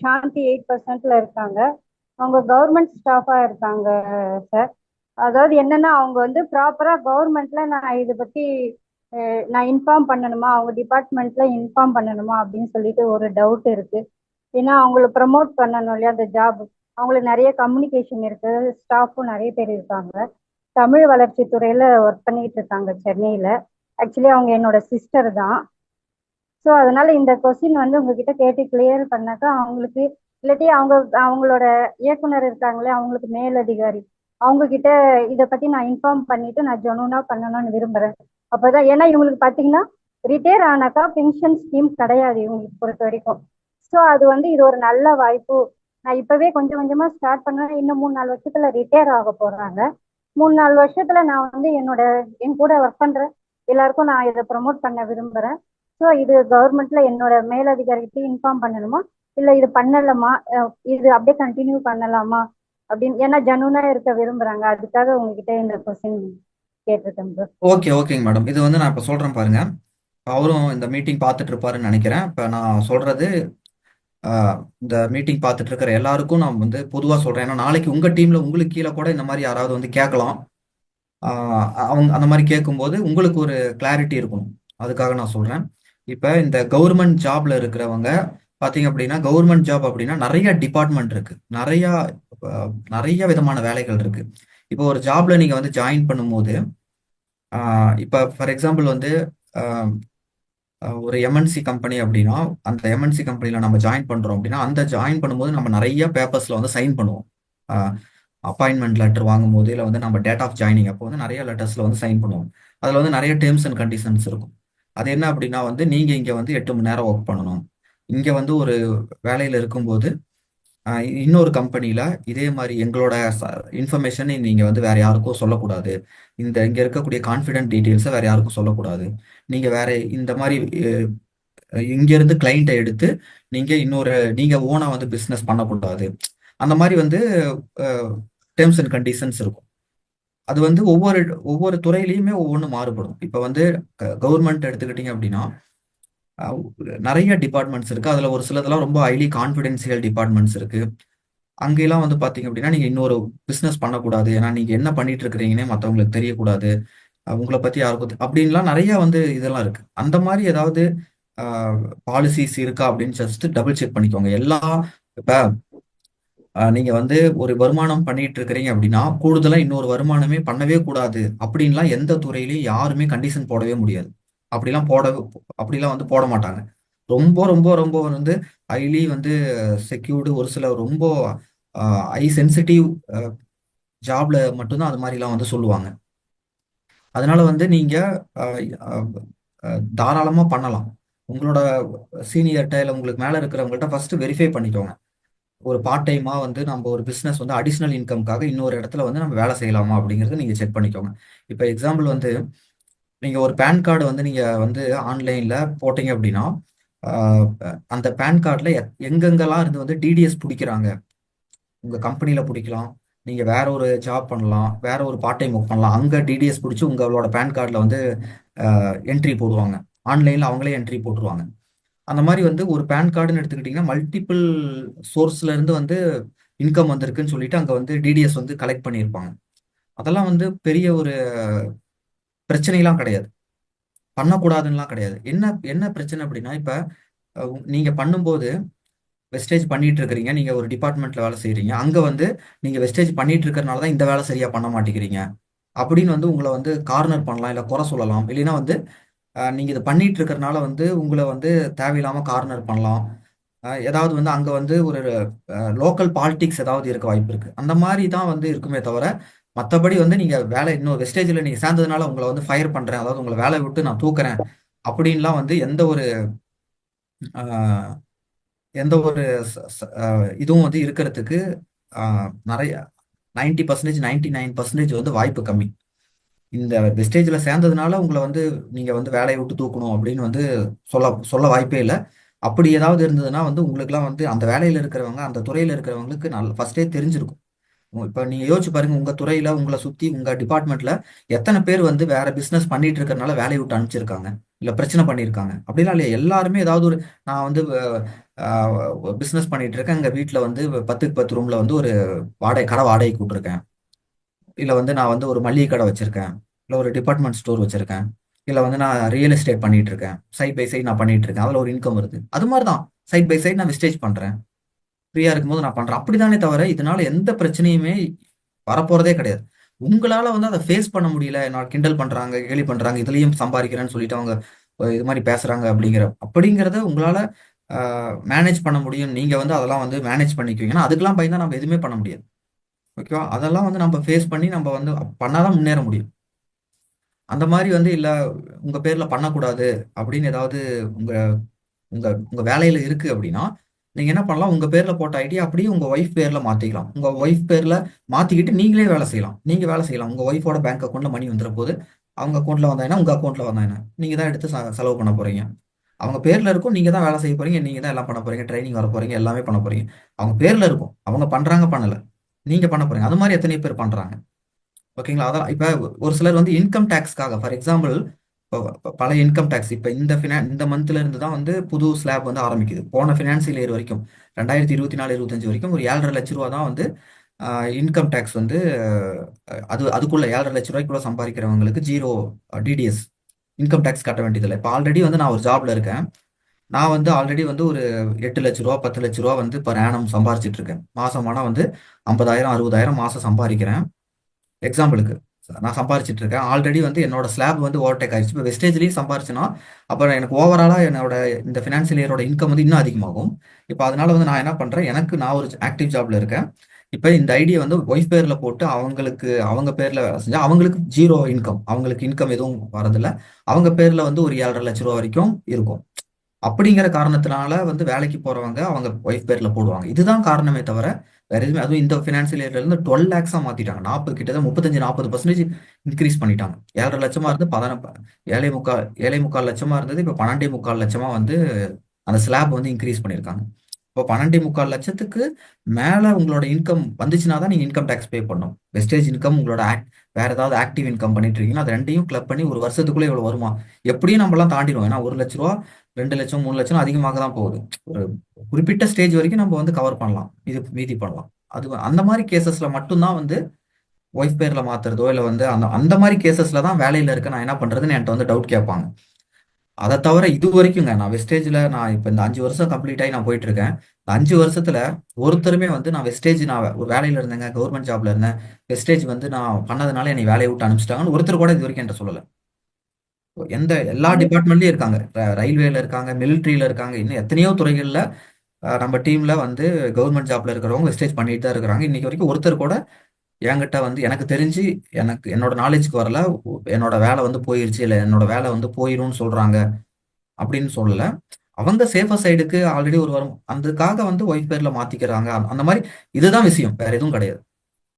சாந்தி eight பர்சன்ட்ல இருக்காங்க. அவங்க government ஸ்டாஃபா இருக்காங்க சார். அதாவது என்னன்னா அவங்க வந்து ப்ராப்பரா கவர்மெண்ட்ல நான் இதை பத்தி நான் இன்ஃபார்ம் பண்ணணுமா? அவங்க டிபார்ட்மெண்ட்ல இன்ஃபார்ம் பண்ணணுமா? அப்படின்னு சொல்லிட்டு ஒரு டவுட் இருக்கு. ஏன்னா அவங்கள ப்ரமோட் பண்ணணும் இல்லையா அந்த ஜாப். அவங்களுக்கு நிறைய கம்யூனிகேஷன் இருக்கு. ஸ்டாஃபும் நிறைய பேர் இருக்காங்க. தமிழ் வளர்ச்சி துறையில ஒர்க் பண்ணிட்டு இருக்காங்க சென்னையில. ஆக்சுவலி அவங்க என்னோட சிஸ்டர் தான். ஸோ அதனால இந்த கொஸ்டின் வந்து உங்ககிட்ட கேட்டு கிளியர் பண்ணாக்கா அவங்களுக்கு இல்லாட்டி அவங்க அவங்களோட இயக்குனர் இருக்காங்களே அவங்களுக்கு மேலதிகாரி அவங்க கிட்ட இதை பத்தி நான் இன்ஃபார்ம் பண்ணிட்டு நான் ஜொனூனா பண்ணணும்னு விரும்புறேன். அப்பதான் ஏன்னா இவங்களுக்கு பாத்தீங்கன்னா ரிட்டையர் ஆனாக்கா பென்ஷன் ஸ்கீம் கிடையாது இவங்களுக்கு பொறுத்த வரைக்கும். ஸோ அது வந்து இது ஒரு நல்ல வாய்ப்பு. நான் இப்பவே கொஞ்சம் கொஞ்சமா ஸ்டார்ட் பண்ணேன் இன்னும் மூணு நாலு வருஷத்துல ரிட்டையர் ஆக போறாங்க. மூணு நாலு வருஷத்துல நான் வந்து என்னோட என் கூட ஒர்க் பண்ற எல்லாருக்கும் நான் இதை ப்ரமோட் பண்ண விரும்புறேன். ஸோ இது கவர்மெண்ட்ல என்னோட மேலதிகாரிகிட்ட இன்ஃபார்ம் பண்ணணுமா? இல்ல இது பண்ணலாமா? இது அப்படியே கண்டினியூ பண்ணலாமா? அப்படின்னு ஏன்னா ஜனூனா இருக்க விரும்புறாங்க. அதுக்காக உங்ககிட்ட இந்த கொஸ்டின் கேட்டிருக்கேன் ஓகே ஓகேங்க மேடம் இது வந்து நான் இப்போ சொல்கிறேன் பாருங்க. அவரும் இந்த மீட்டிங் பார்த்துட்டு இருப்பாருன்னு நினைக்கிறேன். இப்போ நான் சொல்றது இந்த மீட்டிங் பார்த்துட்டு இருக்கிற எல்லாருக்கும் நான் வந்து பொதுவாக சொல்கிறேன் ஏன்னா நாளைக்கு உங்கள் டீமில் உங்களுக்கு கீழே கூட இந்த மாதிரி யாராவது வந்து கேட்கலாம். அவங்க அந்த மாதிரி கேட்கும்போது உங்களுக்கு ஒரு கிளாரிட்டி இருக்கணும். அதுக்காக நான் சொல்கிறேன் இப்போ இந்த கவர்மெண்ட் ஜாப்ல இருக்கிறவங்க பார்த்தீங்க அப்படின்னா கவர்மெண்ட் ஜாப் அப்படின்னா நிறைய டிபார்ட்மெண்ட் இருக்கு. நிறைய நிறைய விதமான வேலைகள் இருக்கு. இப்போ ஒரு ஜாப்ல நீங்க வந்து ஜாயின் பண்ணும்போது இப்போ ஃபார் எக்ஸாம்பிள் வந்து ஒரு எம்என்சி கம்பெனி அப்படின்னா அந்த எம்என்சி கம்பெனியில் நம்ம ஜாயின் பண்ணுறோம் அப்படின்னா அந்த ஜாயின் பண்ணும்போது நம்ம நிறைய பேப்பர்ஸில் வந்து சைன் பண்ணுவோம். அப்பாயின்மெண்ட் லெட்டர் வாங்கும்போது இல்லை வந்து நம்ம டேட் ஆஃப் ஜாயினிங் அப்போ வந்து நிறைய லெட்டர்ஸில் வந்து சைன் பண்ணுவோம். அதில் வந்து நிறைய டேர்ம்ஸ் அண்ட் கண்டிஷன்ஸ் இருக்கும். அது என்ன அப்படின்னா வந்து நீங்கள் இங்கே வந்து எட்டு மணி நேரம் ஒர்க் பண்ணணும். இங்கே வந்து ஒரு வேலையில் இருக்கும்போது இன்னொரு கம்பெனியில் இதே மாதிரி எங்களோட இன்ஃபர்மேஷனை நீங்கள் வந்து வேறு யாருக்கும் சொல்லக்கூடாது. இந்த இங்கே இருக்கக்கூடிய கான்ஃபிடென்ட் டீட்டெயில்ஸை வேறு யாருக்கும் சொல்லக்கூடாது. நீங்கள் வேற இந்த மாதிரி இங்கேருந்து கிளைண்ட்டை எடுத்து நீங்கள் இன்னொரு நீங்கள் ஓனாக வந்து பிஸ்னஸ் பண்ணக்கூடாது. அந்த மாதிரி வந்து டேர்ம்ஸ் அண்ட் கண்டிஷன்ஸ் இருக்கும். அது வந்து ஒவ்வொரு ஒவ்வொரு துறையிலையுமே ஒவ்வொன்று மாறுபடும். இப்போ வந்து கவர்மெண்ட் எடுத்துக்கிட்டீங்க அப்படின்னா நிறைய டிபார்ட்மெண்ட்ஸ் இருக்குது அதில் ஒரு சிலதெல்லாம் ரொம்ப ஹைலி கான்ஃபிடென்சியல் டிபார்ட்மெண்ட்ஸ் இருக்குது அங்கெல்லாம் வந்து பார்த்தீங்க அப்படின்னா நீங்கள் இன்னொரு பிஸ்னஸ் பண்ணக்கூடாது. ஏன்னா நீங்கள் என்ன பண்ணிட்டு இருக்கிறீங்கன்னே மற்றவங்களுக்கு தெரியக்கூடாது உங்களை பற்றி யாருக்கும் அப்படின்லாம் நிறைய வந்து இதெல்லாம் இருக்குது அந்த மாதிரி ஏதாவது பாலிசிஸ் இருக்கா அப்படின்னு ஜஸ்ட் டபுள் செக் பண்ணிக்கோங்க. எல்லா இப்போ நீங்கள் வந்து ஒரு வருமானம் பண்ணிட்டு இருக்கிறீங்க அப்படின்னா கூடுதலாக இன்னொரு வருமானமே பண்ணவே கூடாது அப்படின்லாம் எந்த துறையிலையும் யாருமே கண்டிஷன் போடவே முடியாது. அப்படிலாம் போட அப்படிலாம் வந்து போட மாட்டாங்க. ரொம்ப ரொம்ப ரொம்ப வந்து ஹைலி வந்து செக்யூர்டு ஒரு சில ரொம்ப ஹை சென்சிட்டிவ் ஜாப்ல மட்டும்தான் அது மாதிரிலாம் வந்து சொல்லுவாங்க. அதனால வந்து நீங்க தாராளமா பண்ணலாம். உங்களோட சீனியர்கிட்ட இல்லை உங்களுக்கு மேலே இருக்கிறவங்கள்ட்ட ஃபர்ஸ்ட் வெரிஃபை பண்ணிக்கோங்க. ஒரு பார்ட் டைமாக வந்து நம்ம ஒரு பிஸ்னஸ் வந்து அடிஷ்னல் இன்கம்காக இன்னொரு இடத்துல வந்து நம்ம வேலை செய்யலாமா அப்படிங்கிறத நீங்கள் செக் பண்ணிக்கோங்க. இப்போ எக்ஸாம்பிள் வந்து நீங்கள் ஒரு பேன் கார்டு வந்து நீங்கள் வந்து ஆன்லைனில் போட்டீங்க அப்படின்னா அந்த பேன் கார்டில் எங்கெங்கெல்லாம் இருந்து வந்து டிடிஎஸ் பிடிக்கிறாங்க? உங்கள் கம்பெனியில் பிடிக்கலாம். நீங்கள் வேற ஒரு ஜாப் பண்ணலாம். வேற ஒரு பார்ட் டைம் ஒர்க் பண்ணலாம். அங்கே டிடிஎஸ் பிடிச்சி உங்களோட பேன் கார்டில் வந்து என்ட்ரி போடுவாங்க. ஆன்லைனில் அவங்களே என்ட்ரி போட்டுருவாங்க. அந்த மாதிரி வந்து ஒரு பேன் கார்டுன்னு எடுத்துக்கிட்டிங்கன்னா மல்டிபிள் சோர்ஸ்ல இருந்து வந்து இன்கம் வந்திருக்குன்னு சொல்லிட்டு அங்கே வந்து டிடிஎஸ் வந்து கலெக்ட் பண்ணியிருப்பாங்க. அதெல்லாம் வந்து பெரிய ஒரு பிரச்சனைலாம் கிடையாது. பண்ணக்கூடாதுன்னுலாம் கிடையாது. என்ன என்ன பிரச்சனை அப்படின்னா இப்போ நீங்கள் பண்ணும்போது வெஸ்டேஜ் பண்ணிட்டு இருக்கிறீங்க நீங்கள் ஒரு டிபார்ட்மெண்ட்டில் வேலை செய்கிறீங்க அங்கே வந்து நீங்கள் வெஸ்டேஜ் பண்ணிட்டு இருக்கிறனால தான் இந்த வேலை சரியாக பண்ண மாட்டேங்கிறீங்க. அப்படின்னு வந்து உங்களை வந்து கார்னர் பண்ணலாம் இல்லை குறை சொல்லலாம். இல்லைன்னா வந்து நீங்கள் இதை பண்ணிட்டு இருக்கிறனால வந்து உங்களை வந்து தேவையில்லாமல் கார்னர் பண்ணலாம். ஏதாவது வந்து அங்கே வந்து ஒரு லோக்கல் பாலிடிக்ஸ் ஏதாவது இருக்க வாய்ப்பு இருக்குது அந்த மாதிரி தான் வந்து இருக்குமே தவிர மற்றபடி வந்து நீங்கள் வேலை இன்னும் வெஸ்டேஜில் நீங்கள் சேர்ந்ததுனால உங்களை வந்து ஃபயர் பண்ணுறேன் அதாவது உங்களை வேலை விட்டு நான் தூக்குறேன். அப்படின்லாம் வந்து எந்த ஒரு எந்த ஒரு இதுவும் வந்து இருக்கிறதுக்கு நிறைய ninety percentage ninety nine percentage வந்து வாய்ப்பு கம்மி. இந்த வெஸ்டேஜில் சேர்ந்ததுனால உங்களை வந்து நீங்கள் வந்து வேலையை விட்டு தூக்கணும் அப்படின்னு வந்து சொல்ல சொல்ல வாய்ப்பே இல்லை. அப்படி ஏதாவது இருந்ததுன்னா வந்து உங்களுக்குலாம் வந்து அந்த வேலையில் இருக்கிறவங்க அந்த துறையில் இருக்கிறவங்களுக்கு நல்ல ஃபர்ஸ்டே தெரிஞ்சிருக்கும். இப்போ நீங்கள் யோசிச்சு பாருங்க உங்கள் துறையில் உங்களை சுற்றி உங்கள் டிபார்ட்மெண்ட்டில் எத்தனை பேர் வந்து வேற பிஸ்னஸ் பண்ணிட்டு இருக்கிறனால வேலையை விட்டு அனுப்பிச்சிருக்காங்க இல்லை பிரச்சனை பண்ணியிருக்காங்க அப்படிலாம் இல்லையா. எல்லாருமே ஏதாவது ஒரு நான் வந்து பிஸ்னஸ் பண்ணிட்டு இருக்கேன். எங்கள் வீட்டில் வந்து பத்துக்கு பத்து ரூமில் வந்து ஒரு வாடகை கடை வாடகைக்கு விட்டுருக்கேன். இல்லை வந்து நான் வந்து ஒரு மளிகை கடை வச்சிருக்கேன். இல்லை ஒரு டிபார்ட்மெண்ட் ஸ்டோர் வச்சிருக்கேன். இல்லை வந்து நான் ரியல் எஸ்டேட் பண்ணிட்டு இருக்கேன். சைட் பை சைட் நான் பண்ணிட்டு இருக்கேன். அதில் ஒரு இன்கம் வருது. அது மாதிரி தான் சைட் பை சைட் நான் விஸ்டேஜ் பண்ணுறேன் ஃப்ரீயாக இருக்கும்போது நான் பண்றேன். அப்படிதானே தவிர இதனால எந்த பிரச்சனையுமே வரப்போறதே கிடையாது. உங்களால் வந்து அதை ஃபேஸ் பண்ண முடியல. நான் கிண்டல் பண்ணுறாங்க கேலி பண்ணுறாங்க இதுலேயும் சம்பாதிக்கிறேன்னு சொல்லிட்டு அவங்க இது மாதிரி பேசுகிறாங்க அப்படிங்கிற அப்படிங்கிறத உங்களால் மேனேஜ் பண்ண முடியும். நீங்கள் வந்து அதெல்லாம் வந்து மேனேஜ் பண்ணிக்குவீங்கன்னா அதுக்கெல்லாம் பயந்தா நம்ம எதுவுமே பண்ண முடியாது. ஓகேவா? அதெல்லாம் வந்து நம்ம ஃபேஸ் பண்ணி நம்ம வந்து பண்ணாதான் முன்னேற முடியும். அந்த மாதிரி வந்து இல்லை உங்கள் பேரில் பண்ணக்கூடாது அப்படின்னு ஏதாவது உங்கள் உங்கள் உங்கள் வேலையில் இருக்குது அப்படின்னா நீங்கள் என்ன பண்ணலாம்? உங்கள் பேரில் போட்ட ஐடி அப்படியே உங்கள் ஒய்ஃப் பேரில் மாற்றிக்கலாம் உங்கள் ஒய்ஃப் பேரில் மாற்றிக்கிட்டு நீங்களே வேலை செய்யலாம். நீங்கள் வேலை செய்யலாம். உங்கள் ஒய்ஃபோட பேங்க் அக்கௌண்ட்டில் மணி வந்துற போது அவங்க அக்கௌண்ட்டில் வந்தா என்ன? அக்கௌண்ட்டில் வந்தாங்கன்னா வந்தா என்ன? தான் எடுத்து செலவு பண்ண போறீங்க. அவங்க பேரில் இருக்கும் நீங்கள் தான் வேலை செய்ய போறீங்க நீங்கள் தான் எல்லாம் பண்ண போகிறீங்க ட்ரைனிங் வர போறீங்க எல்லாமே பண்ண போகிறீங்க அவங்க பேரில் இருக்கும். அவங்க பண்ணுறாங்க பண்ணலை. நீங்க பண்ண போறீங்க. அது மாதிரி எத்தனை பேர் பண்றாங்க. ஓகேங்களா அதான் இப்ப ஒரு சிலர் வந்து இன்கம் டேக்ஸ்க்காக ஃபார் எக்ஸாம்பிள் பல இன்கம் டேக்ஸ் இப்ப இந்த ஃபினான் இந்த மந்த்ல இருந்து தான் வந்து புது ஸ்லாப் வந்து ஆரம்பிக்குது. போன ஃபினான்சியல் இயர் வரைக்கும் ரெண்டாயிரத்தி இருபத்தி நாலு இருபத்தஞ்சு வரைக்கும் ஒரு ஏழரை லட்ச ரூபா தான் வந்து இன்கம் டேக்ஸ் வந்து அது அதுக்குள்ள ஏழரை லட்ச ரூபாய்க்குள்ள சம்பாதிக்கிறவங்களுக்கு ஜீரோ டிடிஎஸ் இன்கம் டேக்ஸ் கட்ட வேண்டியதில்லை. இப்போ ஆல்ரெடி வந்து நான் ஒரு ஜாப்ல இருக்கேன். நான் வந்து ஆல்ரெடி வந்து ஒரு எட்டு லட்ச ரூபா பத்து லட்ச ரூபா வந்து இப்போ annum சம்பாரிச்சிட்டு இருக்கேன். மாசமானா வந்து ஐம்பதாயிரம் அறுபதாயிரம் மாசம் சம்பாதிக்கிறேன். எக்ஸாம்பிளுக்கு நான் சம்பாரிச்சிட்டு இருக்கேன். ஆல்ரெடி வந்து என்னோட ஸ்லாப் வந்து ஓவர்டேக் ஆயிடுச்சு. இப்போ வெஸ்டேஜ்லேயும் சம்பாரிச்சுன்னா அப்புறம் எனக்கு ஓவராலாக என்னோட இந்த ஃபினான்ஷியல் இயரோட இன்கம் வந்து இன்னும் அதிகமாகும். இப்போ அதனால வந்து நான் என்ன பண்றேன்? எனக்கு நான் ஒரு ஆக்டிவ் ஜாப்ல இருக்கேன். இப்போ இந்த ஐடியை வந்து ஒய்ஃப் பேர்ல போட்டு அவங்களுக்கு அவங்க பேர்ல வேலை செஞ்சா அவங்களுக்கு ஜீரோ இன்கம் அவங்களுக்கு இன்கம் எதுவும் வரதில்லை. அவங்க பேர்ல வந்து ஒரு ஏழரை லட்ச ரூபா வரைக்கும் இருக்கும். அப்படிங்கிற காரணத்தினால வந்து வேலைக்கு போறவங்க அவங்க ஒய்ஃப் பேர்ல போடுவாங்க. இதுதான் காரணமே தவிர வேற எதுவுமே அதுவும் இந்த ஃபினான்சியல் இயர்ல இருந்து டுவெல் லேக்ஸா மாத்திட்டாங்க. நாற்பது கிட்டத்தட்ட முப்பத்தஞ்சு நாற்பது பர்சன்டேஜ் இன்க்ரீஸ் பண்ணிட்டாங்க. ஏழரை லட்சமா இருந்து பதின ஏழை முக்கால் ஏழை முக்கால் லட்சமா இருந்தது இப்போ பன்னெண்டே முக்கால் லட்சமா வந்து அந்த ஸ்லாப் வந்து இன்க்ரீஸ் பண்ணியிருக்காங்க. இப்போ பன்னெண்டே முக்கால் லட்சத்துக்கு மேலே உங்களோட இன்கம் வந்துச்சுன்னா தான் நீங்கள் இன்கம் டேக்ஸ் பே பண்ணும் வெஸ்டேஜ் இன்கம் உங்களோட ஆக்ட் வேறு ஏதாவது ஆக்டிவ் இன்கம் பண்ணிட்டு இருக்கீங்கன்னா அது ரெண்டையும் கிளப் பண்ணி ஒரு வருஷத்துக்குள்ளே இவ்வளோ வருமா? எப்படியும் நம்மளாம் தாண்டிடுவோம். ஏன்னா ஒரு லட்ச ரூபா ரெண்டு லட்சம் மூணு லட்சம் அதிகமாக தான் போகுது. ஒரு குறிப்பிட்ட ஸ்டேஜ் வரைக்கும் நம்ம வந்து கவர் பண்ணலாம். இது மீதி பண்ணலாம். அது அந்த மாதிரி கேசஸில் மட்டும்தான் வந்து ஒய்ஃப் பேரில் மாற்றுறதோ இல்லை வந்து அந்த அந்த மாதிரி கேசஸில் தான் வேலையில் இருக்க நான் என்ன பண்ணுறதுன்னு என்கிட்ட வந்து டவுட் கேட்பாங்க. அதை தவிர இது வரைக்குங்க நான் வெஸ்டேஜ்ல நான் இப்போ இந்த அஞ்சு வருஷம் கம்ப்ளீட் ஆகி நான் போயிட்டு இருக்கேன் அஞ்சு வருஷத்துல ஒருத்தருமே வந்து நான் வெஸ்டேஜ் நான் ஒரு வேலையில இருந்தேங்க கவர்மெண்ட் ஜாப்ல இருந்தேன். வெஸ்டேஜ் வந்து நான் பண்ணதுனால என்னை வேலையை விட்டு அனுப்பிச்சிட்டாங்கன்னு ஒருத்தர் கூட இது வரைக்கும் என்கிட்ட சொல்லல. எந்த எல்லா டிபார்ட்மெண்ட்லயும் இருக்காங்க. ரயில்வேல இருக்காங்க மிலிட்ரியில இருக்காங்க இன்னும் எத்தனையோ துறைகள்ல நம்ம டீம்ல வந்து கவர்மெண்ட் ஜாப்ல இருக்கிறவங்க வெஸ்டேஜ் பண்ணிட்டு தான் இருக்கிறாங்க. இன்னைக்கு வரைக்கும் ஒருத்தர் கூட என்கிட்ட வந்து எனக்கு தெரிஞ்சு எனக்கு என்னோட நாலேஜ்க்கு வரல என்னோட வேலை வந்து போயிருச்சு இல்லை என்னோட வேலை வந்து போயிரும்னு சொல்றாங்க அப்படின்னு சொல்லல. அவங்க சேஃபர் சைடுக்கு ஆல்ரெடி ஒரு வரும் அதுக்காக வந்து ஒய்ஃப் பேர்ல மாத்திக்கிறாங்க. அந்த அந்த மாதிரி இதுதான் விஷயம் வேற எதுவும் கிடையாது.